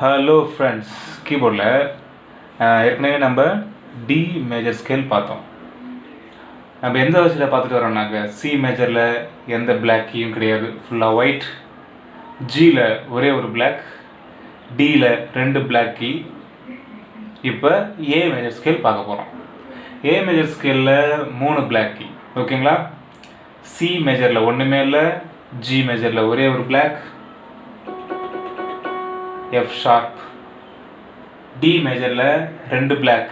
Hello friends கீபோர்டில் ஏற்கனவே நம்ம டி மேஜர் ஸ்கேல் பார்த்தோம். நம்ம எந்த வயசில் பார்த்துட்டு வரோம்னாக்க சி மேஜரில் எந்த பிளாக் கீயும் கிடையாது. ஃபுல்லாக ஒயிட் ஜியில் ஒரே ஒரு பிளாக் டியில் ரெண்டு பிளாக் கீ இப்போ ஏ மேஜர் ஸ்கேல் பார்க்க போகிறோம் ஏ மேஜர் ஸ்கேலில் மூணு பிளாக் கீ ஓகேங்களா சி மேஜரில் ஒன்றுமே இல்லை. ஜி மேஜரில் ஒரே ஒரு பிளாக் எஃப் ஷார்ப் டி மேஜரில் ரெண்டு பிளாக்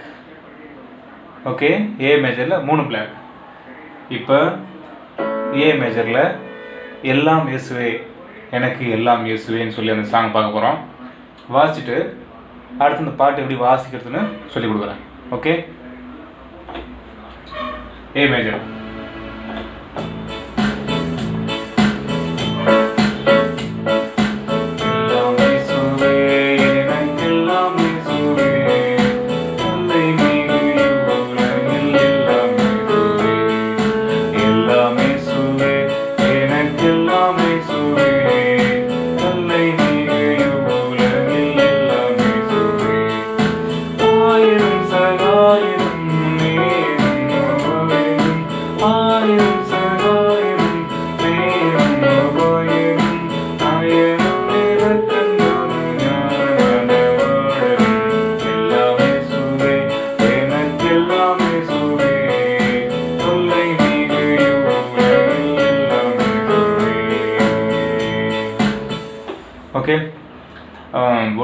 ஓகே ஏ மேஜரில் மூணு பிளாக் இப்போ ஏ மேஜரில் எல்லாம் இயேசுவே எனக்கு எல்லாம் இயேசுவேன்னு சொல்லி அந்த சாங் பார்க்க போகிறோம் வாசிச்சுட்டு அடுத்து இந்த பாட்டு எப்படி வாசிக்கிறதுன்னு சொல்லி கொடுக்குறேன். ஓகே ஏ மேஜர்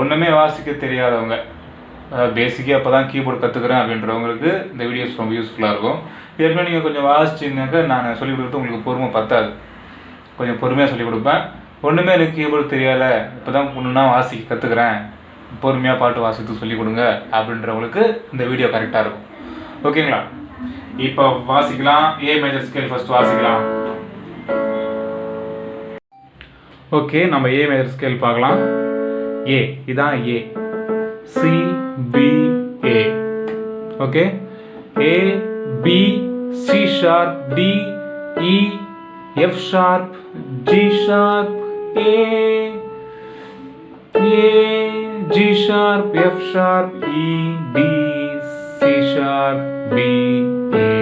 ஒன்றுமே வாசிக்க தெரியாதவங்க. பேசிக்காக அப்போ தான் கீபோர்டு கற்றுக்குறேன் அப்படின்றவங்களுக்கு இந்த வீடியோஸ் ரொம்ப யூஸ்ஃபுல்லாக இருக்கும். ஏற்கனவே நீங்கள் கொஞ்சம் வாசிச்சிங்கனாக்கா நான் சொல்லிக் கொடுத்து உங்களுக்கு பொறுமை பத்தாது. கொஞ்சம் பொறுமையாக சொல்லிக் கொடுப்பேன். ஒன்றுமே எனக்கு கீபோர்டு தெரியலை இப்போ தான் ஒன்றுனா வாசிக்க கற்றுக்குறேன் பொறுமையாக பாட்டு வாசித்து சொல்லிக் கொடுங்க அப்படின்றவங்களுக்கு இந்த வீடியோ கரெக்டாக இருக்கும். ஓகேங்களா இப்போ வாசிக்கலாம். ஏ மேஜர் ஸ்கேல் ஃபஸ்ட் வாசிக்கலாம். ஓகே நம்ம ஏ மேஜர் ஸ்கேல் பார்க்கலாம். ஏ இதான் A C B A okay A B C sharp D E F sharp G sharp A A G sharp F sharp E D C sharp B A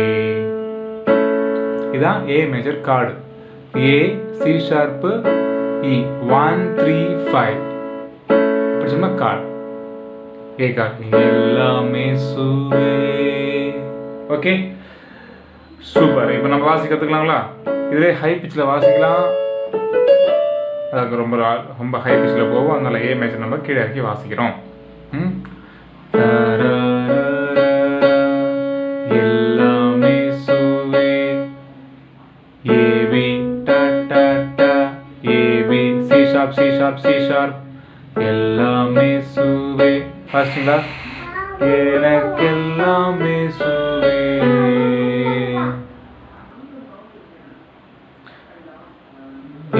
இதான் A major chord A C sharp E one three five சொன்னா chord A எல்லாமே சுவே. Okay. Super. இப்போ நம்ம வாசி கற்றுக்கலாங்களா இதுவே high பிச்சில் வாசிக்கலாம். அதுக்கு ரொம்ப ரொம்ப ஹை பிச்சில் போகும் அதனால ஏ மேஜர் நம்ம கீழே இறக்கி வாசிக்கிறோம். ம். எல்லாமே சுவே ஏபி ட ட ட A B C sharp C sharp C sharp எல்லாமே சுவே ஃபர்ஸ்ட்டுங்களா எனக்கெல்லாமே சுவே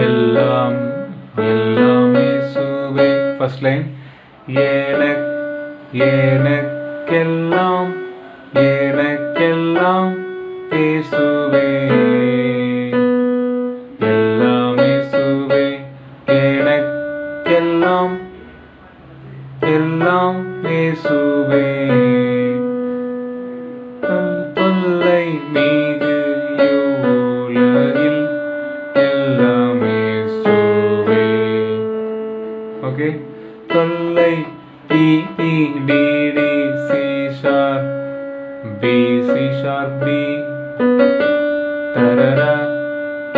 எல்லாம் எல்லாமே சுவே ஃபர்ஸ்ட் லைன் எனக்கு எனக்கெல்லாம் எனக்கெல்லாம் பேசுவே எல்லாமே சுவே எனக்கெல்லாம் எல்லாம் இயேசுவே. தம் தொல்லை மீது உலகில் எல்லாம் இயேசுவே. ஓகே தொல்லை E E D D C sharp B C sharp B தரர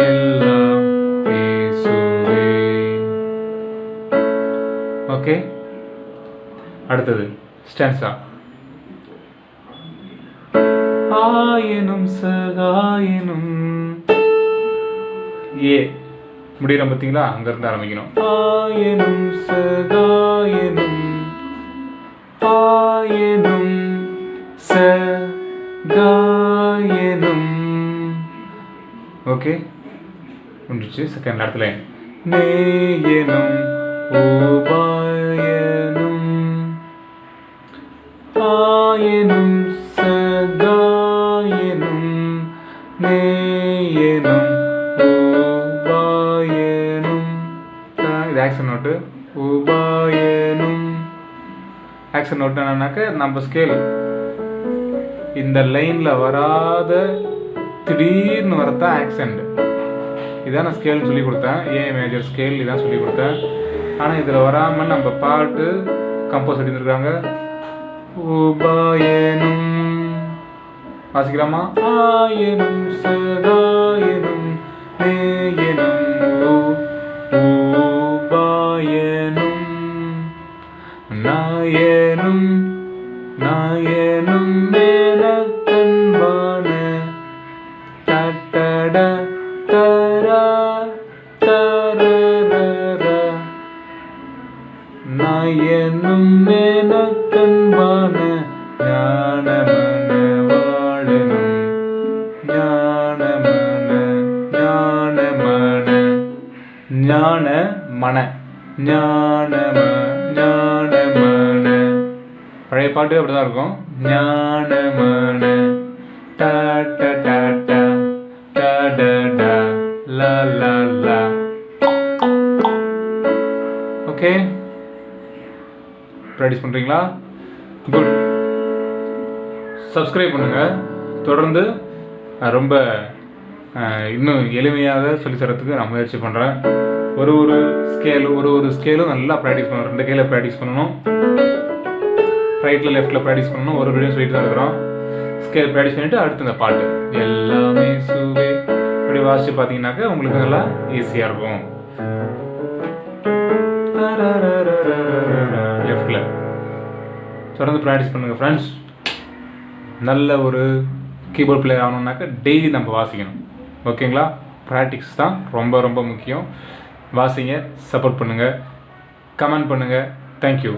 எல்லாம் இயேசுவே. ஓகே அடுத்தது ஸ்டான்ஸா ஆயனும் சகாயனும். ஏ முடியல பார்த்தீங்களா அங்கேருந்து ஆரம்பிக்கணும். ஆயனும் சகாயனும். ஆயனும் சகாயனும். ஓகே முடிச்சு செகண்ட் இடத்துல நேயனும் உபாயனும் நேயனும் உபாயனும். இது ஆக்ஷன் நோட்டு உபாயனும். ஆக்ஷன் நோட்டு நோட் என்னன்னாக்க நம்ம ஸ்கேல் இந்த லைனில் வராத திடீர்னு வரதான் ஆக்சண்ட் இதான் நான் ஸ்கேல்னு சொல்லி கொடுத்தேன். ஏ மேஜர் ஸ்கேல் இதான் சொல்லி கொடுத்தேன். ஆனால் இதில் வராமல் நம்ம பாட்டு கம்போஸ் எடுத்துருக்காங்க உபாயனும். வாசிக்கலாமா ஆயனும் சதாயனும் நேயனும் ஊ- நாயனும் நாயனும் மேலக்கண்பான தட்டட தரா தரரர நாயனும் மேலக்கண்பான ஞான மன. ஞானம ஞானமன பழைய பாட்டு அப்படிதான் இருக்கும். ஞானமன ட ட ட ட. ட ட ட. லா லா லா. ஓகே. ப்ராக்டிஸ் பண்ணுறீங்களா குட் சப்ஸ்கிரைப் பண்ணுங்கள் தொடர்ந்து ரொம்ப இன்னும் எளிமையாக சொல்லித்தரத்துக்கு நான் முயற்சி பண்ணுறேன் ஒரு ஒரு ஸ்கேல் ஒரு ஒரு ஸ்கேலும் நல்லா ப்ராக்டிஸ் பண்ணணும். ரெண்டு கையில் ப்ராக்டிஸ் பண்ணணும். ரைட்டில் லெஃப்ட்டில் ப்ராக்டிஸ் பண்ணணும். ஒரு வீடியோ சொல்லிட்டு தான் இருக்கிறோம். ஸ்கேல் ப்ராக்டிஸ் பண்ணிவிட்டு அடுத்து இந்த பாட்டு. எல்லாமே சூவே. இப்படி வாசித்து பார்த்தீங்கன்னாக்கா உங்களுக்கு நல்லா ஈஸியாக இருக்கும். லெஃப்டில் தொடர்ந்து ப்ராக்டிஸ் பண்ணுங்கள் ஃப்ரெண்ட்ஸ் நல்ல ஒரு கீபோர்ட் பிளேயர் ஆகணுன்னாக்கா டெய்லி நம்ம வாசிக்கணும். ஓகேங்களா? ப்ராக்டிக்ஸ் தான் ரொம்ப ரொம்ப முக்கியம். வாசிங்க சப்போர்ட் பண்ணுங்கள் கமெண்ட் பண்ணுங்கள் தேங்க்யூ